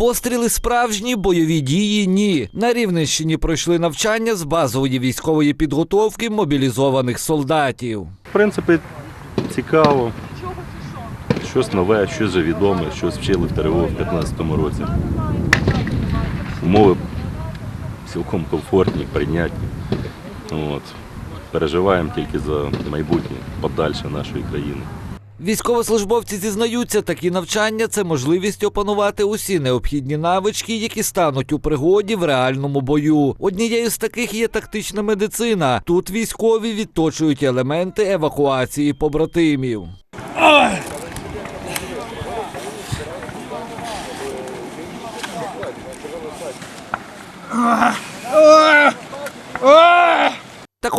Постріли справжні, бойові дії ні. На Рівненщині пройшли навчання з базової військової підготовки мобілізованих солдатів. В принципі, цікаво. Щось нове, щось вже відоме, щось вчили в ТРО в 2015 році. Умови цілком комфортні, прийнятні. От. Переживаємо тільки за майбутнє, подальше нашої країни. Військовослужбовці зізнаються, такі навчання це можливість опанувати усі необхідні навички, які стануть у пригоді в реальному бою. Однією з таких є тактична медицина. Тут військові відточують елементи евакуації побратимів.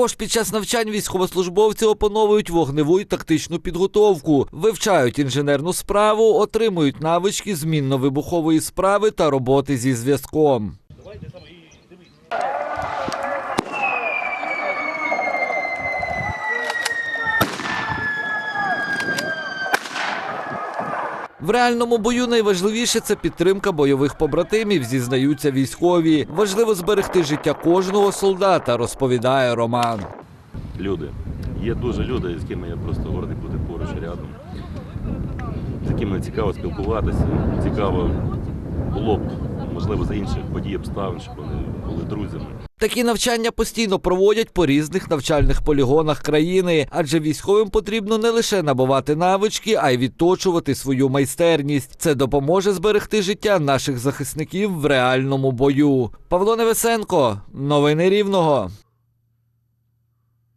Також під час навчань військовослужбовці опановують вогневу і тактичну підготовку, вивчають інженерну справу, отримують навички змінно-вибухової справи та роботи зі зв'язком. В реальному бою найважливіше це підтримка бойових побратимів, зізнаються військові. Важливо зберегти життя кожного солдата, розповідає Роман. Люди. Є дуже люди, з якими я просто гордий бути поруч рядом. З якими цікаво спілкуватися. Цікаво було б, можливо, за інших подій обставин, щоб вони друзями. Такі навчання постійно проводять по різних навчальних полігонах країни, адже військовим потрібно не лише набувати навички, а й відточувати свою майстерність. Це допоможе зберегти життя наших захисників в реальному бою. Павло Невесенко, новини Рівного.